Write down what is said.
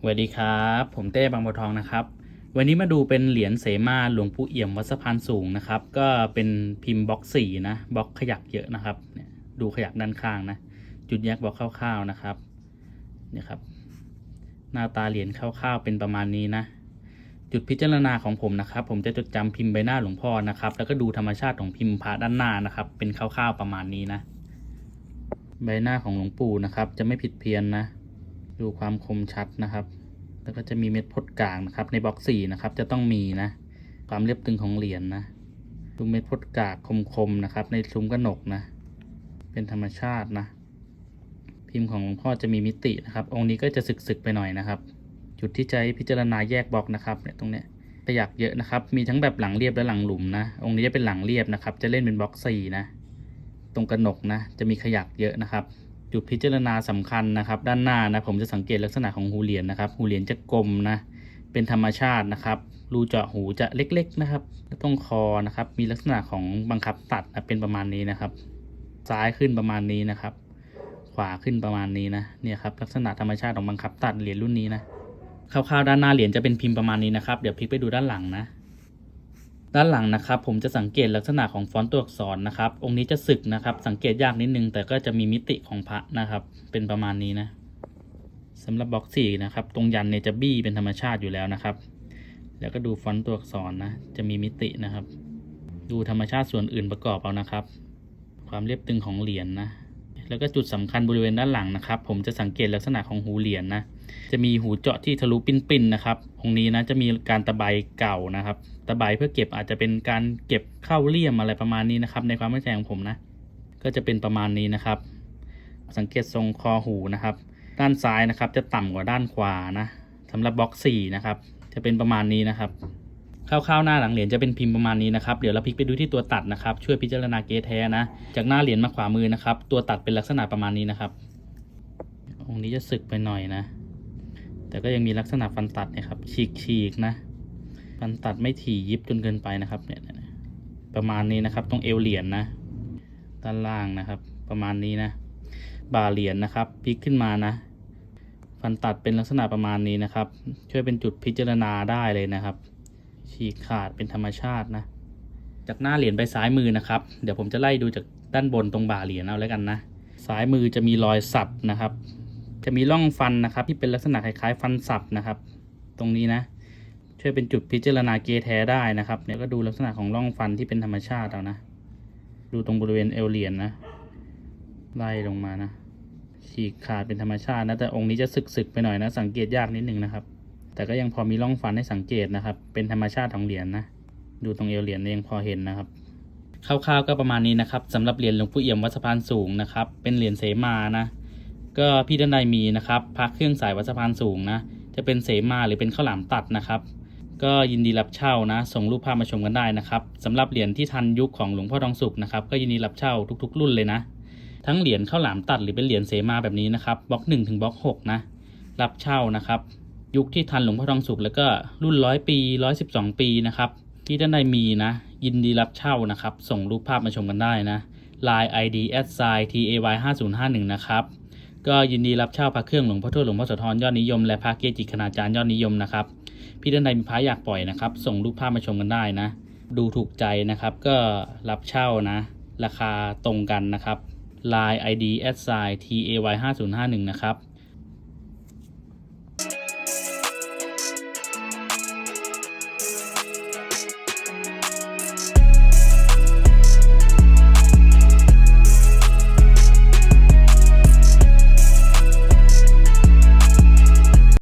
สวัสดีครับ ผมเต้บางบัวทองนะครับ วันนี้มาดูเป็นเหรียญเสมาหลวงปู่เอี่ยมวัดสะพานสูงนะครับ ก็เป็นพิมพ์บล็อกสี่นะบล็อกขยักเยอะนะครับเนี่ยดูขยักด้านข้างนะ จุดแยกบล็อกคร่าวๆนะครับเนี่ยครับ หน้าตาเหรียญคร่าวๆเป็นประมาณนี้นะ จุดพิจารณาของผมนะครับ ผมจะจดจำพิมพ์ใบหน้าหลวงพ่อนะครับ แล้วก็ดูธรรมชาติของพิมพ์พระด้านหน้านะครับ เป็นคร่าวๆประมาณนี้นะ ใบหน้าของหลวงปู่นะครับ จะไม่ผิดเพี้ยนนะ ดูความคมชัดนะครับ แล้วก็จะมีเม็ดพดกลางนะครับ ในบล็อกสี่นะครับ จะต้องมีนะ ความเรียบตึงของเหรียญนะดูเม็ดพดกากคมๆนะครับ ในซุ้มกระหนกนะ เป็นธรรมชาตินะ พิมพ์ของหลวงพ่อจะมีมิตินะครับ องค์นี้ก็จะสึกๆไปหน่อยนะครับ จุดที่ใช้พิจารณาแยกบล็อกนะครับเนี่ยตรงเนี้ยขยักเยอะนะครับ มีทั้งแบบหลังเรียบและหลังหลุมนะ องค์นี้จะเป็นหลังเรียบนะครับ จะเล่นเป็นบล็อกสี่นะ ตรงกระหนกนะ จะมีขยักเยอะนะครับ จุดพิจารณาสำคัญนะครับ ด้านหน้านะผมจะสังเกตลักษณะของหูเหรียญนะครับ หูเหรียญจะกลมนะเป็นธรรมชาตินะครับรูเจาะหูจะเล็กๆนะครับตรงคอนะครับ มีลักษณะของบังคับตัดนะเป็นประมาณนี้นะครับ ซ้ายขึ้นประมาณนี้นะครับ ขวาขึ้นประมาณนี้นะเนี่ยครับลักษณะธรรมชาติของบังคับตัดเหรียญรุ่นนี้นะคร่าวๆด้านหน้าเหรียญจะเป็นพิมพ์ประมาณนี้นะครับ เดี๋ยวพลิกไปดูด้านหลังนะ ด้านหลังนะครับผมจะสังเกตลักษณะของฟอนต์ตัวอักษรนะครับ องค์นี้จะสึกนะครับ สังเกตยากนิดนึง แต่ก็จะมีมิติของพระนะครับ เป็นประมาณนี้นะสำหรับบล็อกสี่นะครับ ตรงยันเนี่ยจะบี้เป็นธรรมชาติอยู่แล้วนะครับ แล้วก็ดูฟอนต์ตัวอักษรนะ จะมีมิตินะครับ ดูธรรมชาติส่วนอื่นประกอบเอานะครับ ความเรียบตึงของเหรียญนนะ แล้วก็จุดสำคัญบริเวณด้านหลังนะครับ ผมจะสังเกตลักษณะของหูเหรียญนนะ จะมีหูเจาะที่ทะลุปิ้นๆนะครับองค์นี้นะจะมีการตะไบเก่านะครับ ตะไบเพื่อเก็บอาจจะเป็นการเก็บเข้าเลี่ยมอะไรประมาณนี้นะครับ ในความเข้าใจของผมนะ ก็จะเป็นประมาณนี้นะครับ สังเกตทรงคอหูนะครับ ด้านซ้ายนะครับจะต่ำกว่าด้านขวานะสำหรับบล็อกสี่นะครับ จะเป็นประมาณนี้นะครับ คร่าวๆหน้าหลังเหรียญจะเป็นพิมพ์ประมาณนี้นะครับเดี๋ยวเราพลิกไปดูที่ตัวตัดนะครับช่วยพิจารณาเกแท้นะ จากหน้าเหรียญมาขวามือนะครับ ตัวตัดเป็นลักษณะประมาณนี้นะครับ องค์นี้จะสึกไปหน่อยนะ แต่ก็ยังมีลักษณะฟันตัดนะครับฉีกฉีกๆนะ ฟันตัดไม่ถี่ยิบจนเกินไปนะครับเนี่ยประมาณนี้นะครับตรงเอวเหรียญนะด้านล่างนะครับ ประมาณนี้นะบ่าเหรียญนะครับพลิกขึ้นมานะ ฟันตัดเป็นลักษณะประมาณนี้นะครับ ช่วยเป็นจุดพิจารณาได้เลยนะครับ ฉีกขาดเป็นธรรมชาตินะ จากหน้าเหรียญไปซ้ายมือนะครับ เดี๋ยวผมจะไล่ดูจากด้านบนตรงบ่าเหรียญเอาแล้วกันนะซ้ายมือจะมีรอยสับนะครับ จะมีร่องฟันนะครับ ที่เป็นลักษณะคล้ายๆฟันสับนะครับ ตรงนี้นะ ช่วยเป็นจุดพิจารณาเกแท้ได้นะครับเนี่ยก็ดูลักษณะของร่องฟันที่เป็นธรรมชาติเอานะ ดูตรงบริเวณเอวเหรียญนะไล่ลงมานะฉีกขาดเป็นธรรมชาตินะแต่องค์นี้จะสึกๆไปหน่อยนะ สังเกตยากนิดนึงนะครับ แต่ก็ยังพอมีร่องฟันให้สังเกตนะครับ เป็นธรรมชาติของเหรียญนะดูตรงเอวเหรียญเนี่ยยังพอเห็นนะครับ คร่าวๆก็ประมาณนี้นะครับสำหรับเหรียญหลวงปู่เอี่ยมวัดสะพานสูงนะครับ เป็นเหรียญเสมานะ ก็พี่ท่านใดมีนะครับพระเครื่องสายวัดสะพานสูงนะ จะเป็นเสมาหรือเป็นข้าวหลามตัดนะครับก็ยินดีรับเช่านะ ส่งรูปภาพมาชมกันได้นะครับสำหรับเหรียญที่ทันยุคของหลวงพ่อทองสุขนะครับ ก็ยินดีรับเช่าทุกๆ รุ่นเลยนะ ทั้งเหรียญข้าวหลามตัดหรือเป็นเหรียญเสมาแบบนี้นะครับบล็อกหนึ่งถึงบล็อกหกนะ รับเช่านะครับ ยุคที่ทันหลวงพ่อทองสุขแล้วก็รุ่นร้อยปีร้อยสิบสองปีนะครับที่ท่านใดมีนะ ยินดีรับเช่านะครับ ส่งรูปภาพมาชมกันได้นะ Line ID at sign tay 5051นะครับก็ยินดีรับเช่าพระเครื่องหลวงพ่อทวดหลวงพ่อโสธรยอดนิยมและพระเกจิคณาจารย์ยอดนิยมนะครับพี่ท่านใดมีพระอยากปล่อยนะครับ ส่งรูปภาพมาชมกันได้นะ ดูถูกใจนะครับ ก็รับเช่านะ ราคาตรงกันนะครับ Line ID at sign tay 5051นะครับ